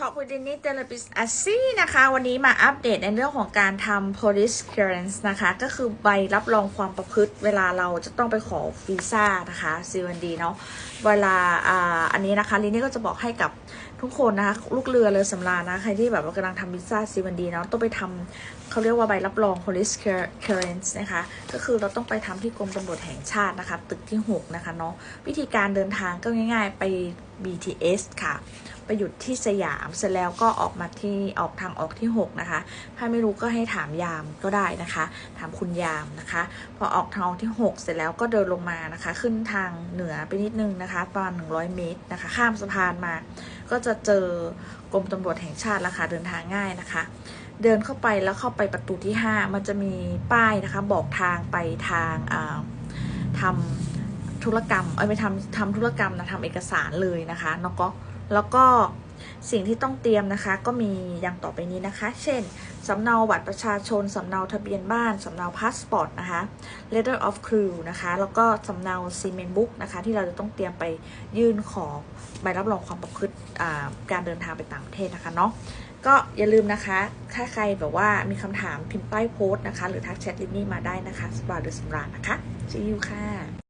Talk with Dennis t h e r a p i s t อาซี่นะคะ วันนี้มาอัปเดตในเรื่องของการทำ police clearance นะคะ ก็คือใบรับรองความประพฤติ เวลาเราจะต้องไปขอวีซ่านะคะ C1D เนาะเวลาอ่าอันนี้นะคะลินนี่ก็จะบอกให้กับทุกคนนะคะลูกเรือเรือสำราญนะ ใครที่แบบว่ากำลังทำวีซ่า C1D เนาะต้องไปทำเขาเรียกว่าใบรับรอง police clearance นะคะ ก็คือเราต้องไปทำที่กรมตำรวจแห่งชาตินะคะ ตึกที่ 6 นะคะเนาะวิธีการเดินทางก็ง่าย ๆ ไป BTS ค่ะ ไปหยุดที่สยามเสร็จแล้วก็ออกมาที่ออกทางออกที่ 6 นะคะ ถ้าไม่รู้ก็ให้ถามยามก็ได้นะคะ ถามคุณยามนะคะ พอออกทางออกที่ 6 เสร็จแล้วก็เดินลงมานะคะ ขึ้นทางเหนือไปนิดนึงนะคะ ประมาณ 100 เมตรนะคะ ข้ามสะพานมา ก็จะเจอกรมตำรวจแห่งชาติแล้วค่ะเดินทางง่ายนะคะเดินเข้าไปแล้วเข้าไปประตูที่ 5 มันจะมีป้ายนะคะ บอกทางไปทางทำธุรกรรมเอ้ยไม่ทำทำธุรกรรมนะทำเอกสารเลยนะคะแล้วก็ แล้วก็สิ่งที่ต้องเตรียมนะคะ ก็มีอย่างต่อไปนี้นะคะ เช่น สำเนาบัตรประชาชน สำเนาทะเบียนบ้าน สำเนาพาสปอร์ตนะคะ letter of crew นะคะ แล้วก็สำเนาซีเมนบุ๊กนะคะ ที่เราจะต้องเตรียมไปยื่นขอใบรับรองความประพฤติการเดินทางไปต่างประเทศนะคะเนาะก็อย่าลืมนะคะ ถ้าใครแบบว่ามีคำถามพิมพ์ใต้โพสต์นะคะ หรือทักแชทลินนี่มาได้นะคะสปาร์หรือสำราญนะคะ see you ค่ะ